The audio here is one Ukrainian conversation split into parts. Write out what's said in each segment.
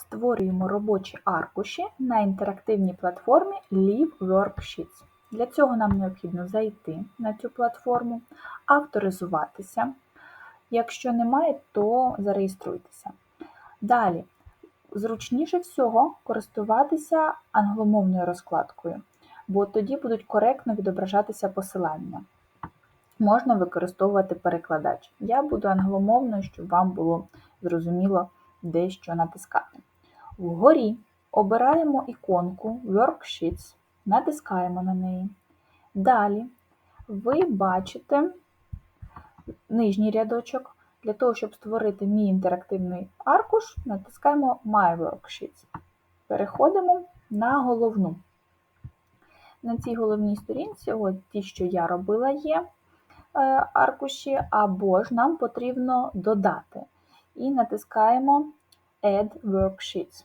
Створюємо робочі аркуші на інтерактивній платформі Live Worksheets. Для цього нам необхідно зайти на цю платформу, авторизуватися. Якщо немає, то зареєструйтеся. Далі, зручніше всього користуватися англомовною розкладкою, бо тоді будуть коректно відображатися посилання. Можна використовувати перекладач. Я буду англомовною, щоб вам було зрозуміло, де що натискати. Вгорі обираємо іконку Worksheets, натискаємо на неї. Далі ви бачите нижній рядочок. Для того, щоб створити мій інтерактивний аркуш, натискаємо My Worksheets. Переходимо на головну. На цій головній сторінці, от ті, що я робила, є е, аркуші, або ж нам потрібно додати. І натискаємо Add Worksheets.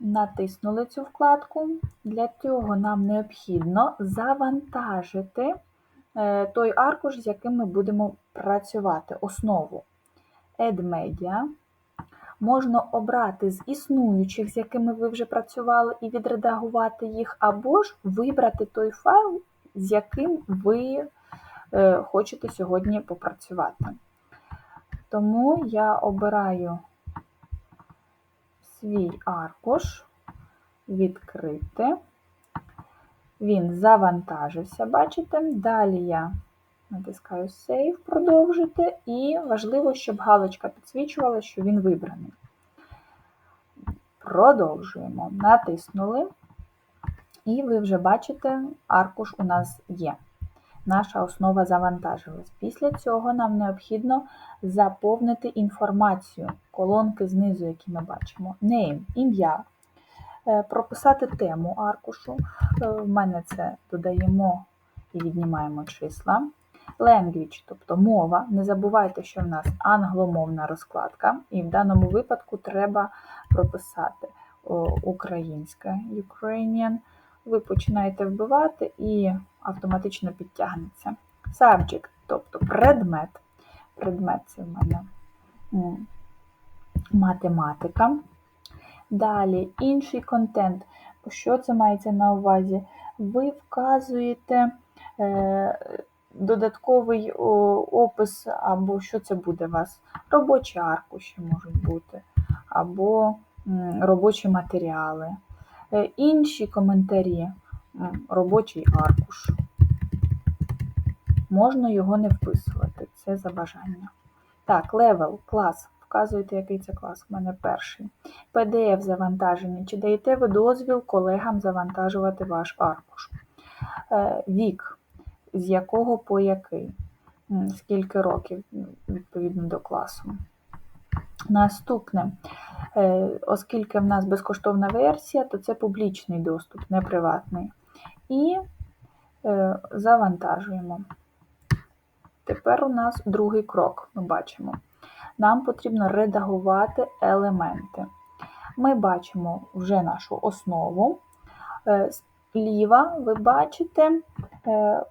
Натиснули цю вкладку. Для цього нам необхідно завантажити е, той аркуш, з яким ми будемо працювати, основу. Add Media. Можна обрати з існуючих, з якими ви вже працювали, і відредагувати їх, або ж вибрати той файл, з яким ви е, хочете сьогодні попрацювати. Тому я обираю свій аркуш, відкрити. Він завантажився, бачите? Далі я натискаю Save, продовжити, і важливо, щоб галочка підсвічувала, що він вибраний. Продовжуємо. Натиснули, і ви вже бачите, аркуш у нас є. Наша основа завантажилась. Після цього нам необхідно заповнити інформацію, колонки знизу, які ми бачимо. Name, ім'я, е, прописати тему аркушу. Е, в мене це додаємо і віднімаємо числа. Language, тобто мова. Не забувайте, що в нас англомовна розкладка, і в даному випадку треба прописати українська Ukrainian. Ви починаєте вбивати і автоматично підтягнеться. Subject, тобто предмет. Предмет це в мене математика. Далі інший контент. Що це мається на увазі? Ви вказуєте е, додатковий опис, або що це буде у вас? Робочі аркуші можуть бути, або робочі матеріали. Е, інші коментарі, робочий аркуш. Можна його не вписувати, це за бажання. Так, левел, клас. Вказуєте, який це клас, у мене перший. PDF завантаження. Чи даєте ви дозвіл колегам завантажувати ваш аркуш? Е, вік, з якого по який? Скільки років відповідно до класу. Наступне, е, оскільки в нас безкоштовна версія, то це публічний доступ, не приватний. І е, завантажуємо. Тепер у нас другий крок, ми бачимо. Нам потрібно редагувати елементи. Ми бачимо вже нашу основу. Е, зліва ви бачите,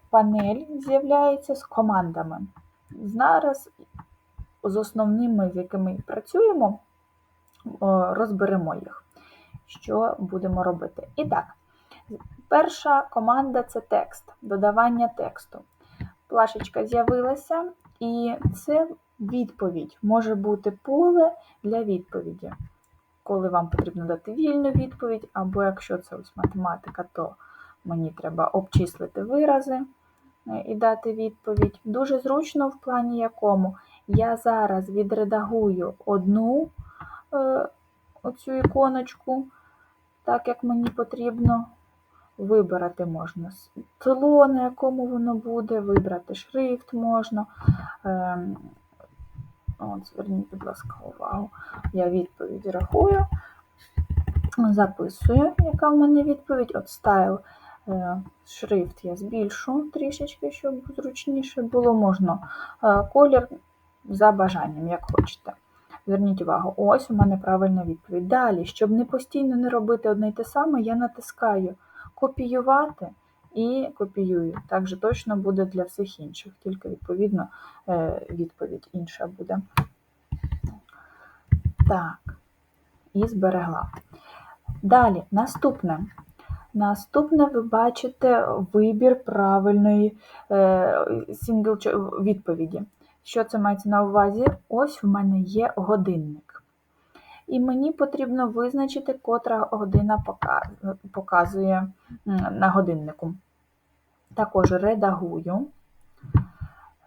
панель з'являється з командами. Зараз з основними, з якими працюємо, розберемо їх, що будемо робити. І так, перша команда це текст, додавання тексту. Плашечка з'явилася, і це відповідь. Може бути поле для відповіді. Коли вам потрібно дати вільну відповідь, або якщо це ось математика, то мені треба обчислити вирази е, і дати відповідь. Дуже зручно в плані якому я зараз відредагую одну е, оцю іконочку, так як мені потрібно. Вибрати можна тло, на якому воно буде, вибрати шрифт можна. Е, от, Зверніть, будь ласка, увагу. Я відповідь рахую, записую, яка в мене відповідь. От стайл е, шрифт я збільшу трішечки, щоб зручніше було. Можна е, колір за бажанням, як хочете. Зверніть увагу, ось у мене правильна відповідь. Далі, щоб не постійно не робити одне й те саме, я натискаю копіювати і копіюю. Так же точно буде для всіх інших, тільки, відповідно, е, відповідь інша буде. Так, і зберегла. Далі, наступне. Наступне ви бачите вибір правильної е, сингл відповіді. Що це мається на увазі? Ось в мене є годинник. І мені потрібно визначити, котра година показує на годиннику. Також редагую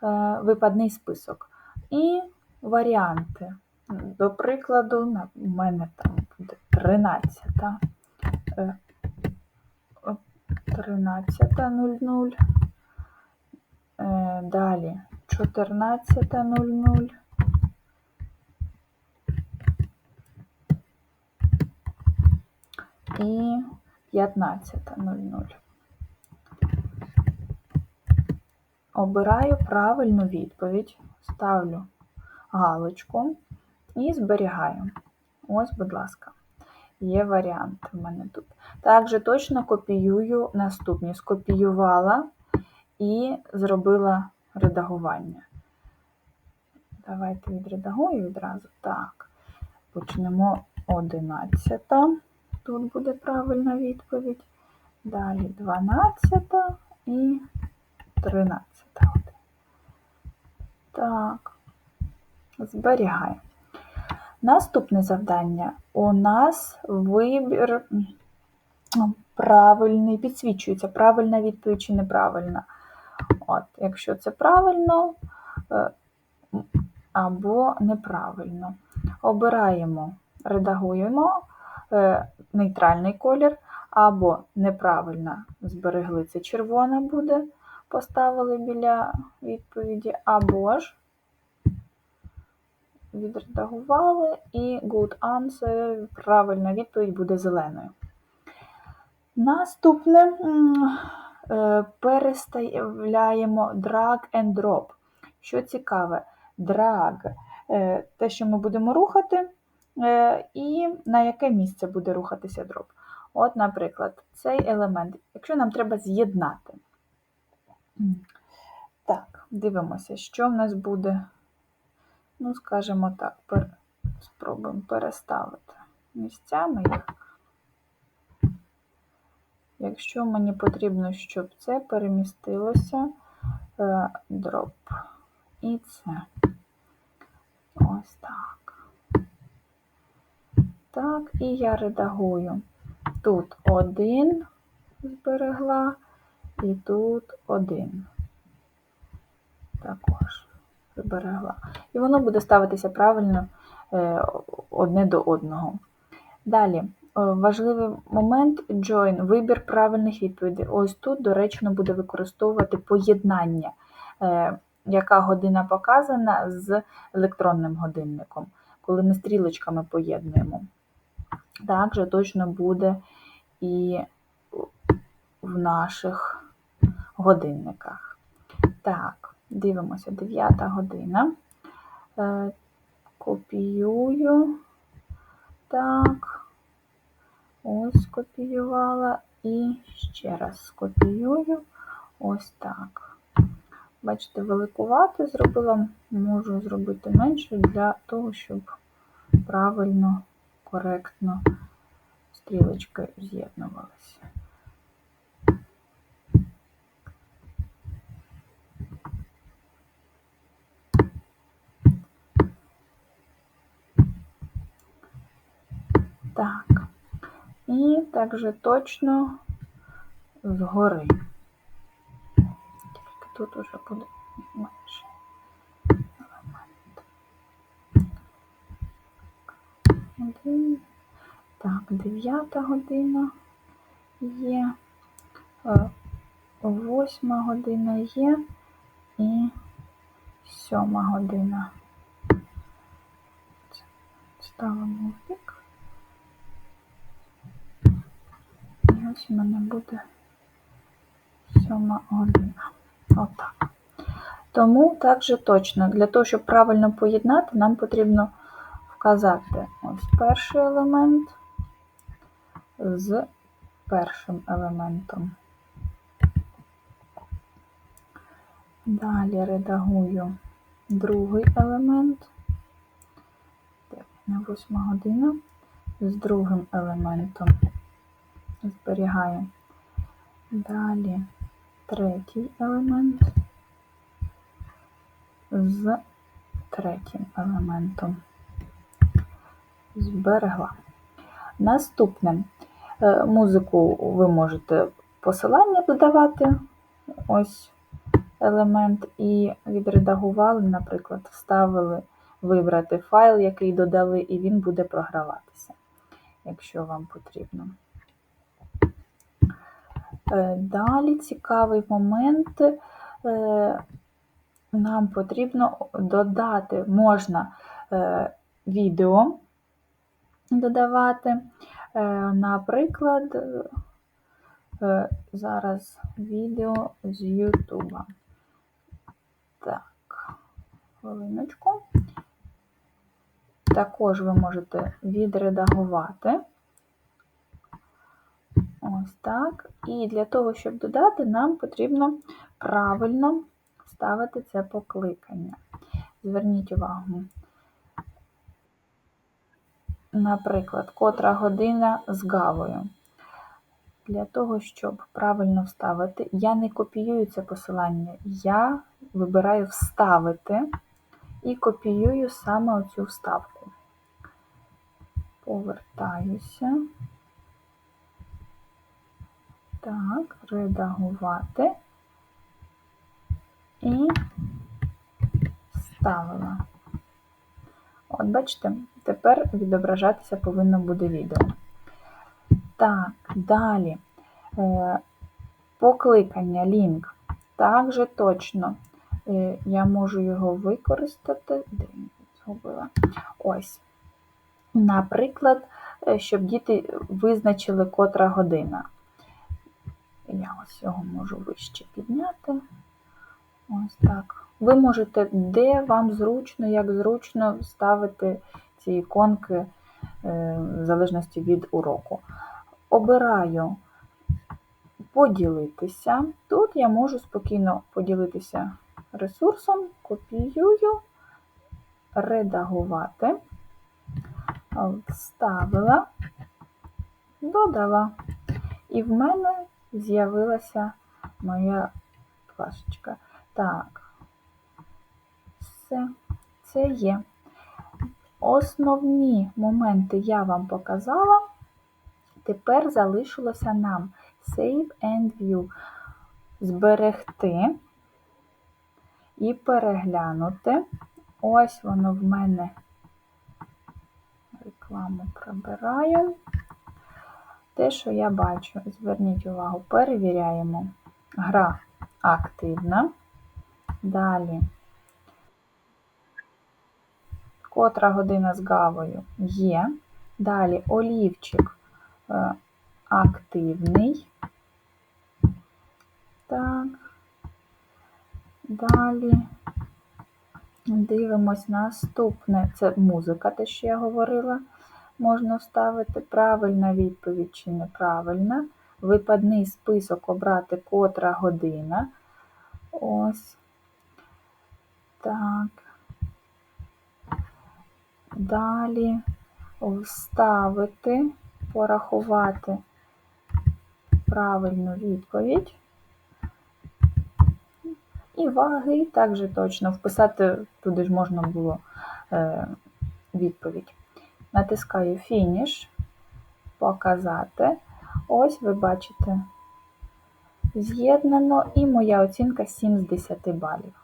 е, випадний список. І варіанти. До прикладу, у мене там буде 13. е, 13.00. Е, Далі 14.00. І 15.00. Обираю правильну відповідь, ставлю галочку і зберігаю. Ось, будь ласка, є варіант в мене тут. Також точно копіюю наступні. Скопіювала і зробила редагування. Давайте відредагую відразу. Так, почнемо 11. Тут буде правильна відповідь. Далі 12 і 13. Так, зберігаю. Наступне завдання. У нас вибір правильний, підсвічується, правильна відповідь чи неправильна. От, якщо це правильно е, або неправильно. Обираємо, редагуємо е, нейтральний колір, або неправильно зберегли це червона буде, поставили біля відповіді, або ж відредагували і good answer, правильна відповідь буде зеленою. Наступне переставляємо drag and drop. Що цікаве, drag е, те, що ми будемо рухати, е, і на яке місце буде рухатися дроп. От, наприклад, цей елемент, якщо нам треба з'єднати. Так, дивимося, що в нас буде. Ну, скажімо так, спробуємо переставити місцями їх. Якщо мені потрібно, щоб це перемістилося е, дроп. І це. Ось так. Так, і я редагую. Тут один зберегла, і тут один. Також зберегла. І воно буде ставитися правильно е, одне до одного. Далі, важливий момент join, вибір правильних відповідей. Ось тут доречно буде використовувати поєднання, е, яка година показана з електронним годинником, коли ми стрілочками поєднуємо. Також точно буде і в наших годинниках. Так, дивимося, 9 година. Е, Копіюю. Так. Ось скопіювала і ще раз скопіюю. Ось так. Бачите, великувати зробила, можу зробити менше для того, щоб правильно, коректно стрілочки з'єднувалися. Так. І також точно згори. Тільки тут уже буде менше. Один. Так, дев'ята година є, е, восьма година є і сьома година. Ставимо в бік. І ось у мене буде сьома година. Отак. Тому також точно, для того, щоб правильно поєднати, нам потрібно вказати ось перший елемент з першим елементом. Далі редагую другий елемент. В восьма година. з другим елементом. Зберігаю. Далі третій елемент з третім елементом. Зберегла. Наступне е, музику ви можете посилання додавати, ось елемент, і відредагували, наприклад, вставили, вибрати файл, який додали, і він буде програватися, якщо вам потрібно. Е, далі цікавий момент. Е, нам потрібно додати, можна відео додавати. Наприклад, Е, зараз відео з Ютуба. Так, хвилиночку. Також ви можете відредагувати. Ось так. І для того, щоб додати, нам потрібно правильно вставити це покликання. Зверніть увагу. Наприклад, котра година з гавою. Для того, щоб правильно вставити, я не копіюю це посилання, я вибираю Вставити і копіюю саме оцю вставку. Повертаюся. Так, редагувати і вставила. От, бачите, тепер відображатися повинно буде відео. Так, далі е, покликання лінк. Також точно е, я можу його використати. Де я згубила? Ось. Наприклад, е, щоб діти визначили котра година. Я ось його можу вище підняти. Ось так. Ви можете, де вам зручно, як зручно ставити ці іконки в залежності від уроку обираю поділитися. Тут я можу спокійно поділитися ресурсом, копіюю, редагувати, вставила, додала. І в мене з'явилася моя плашечка. Так, все, це є. Основні моменти я вам показала. Тепер залишилося нам Save and View. Зберегти і переглянути. Ось воно в мене рекламу прибираю. Те, що я бачу, зверніть увагу, перевіряємо. Гра активна. Далі, котра година з гавою є. Далі олівчик Е, активний. Так, далі дивимось наступне. Це музика, те, що я говорила. Можна вставити правильна відповідь чи неправильна. Випадний список обрати котра година. Ось. Так. Далі вставити порахувати правильну відповідь. І ваги також точно вписати, туди ж можна було е, відповідь. Натискаю фініш, показати. Ось ви бачите, з'єднано, і моя оцінка 7 з 10 балів.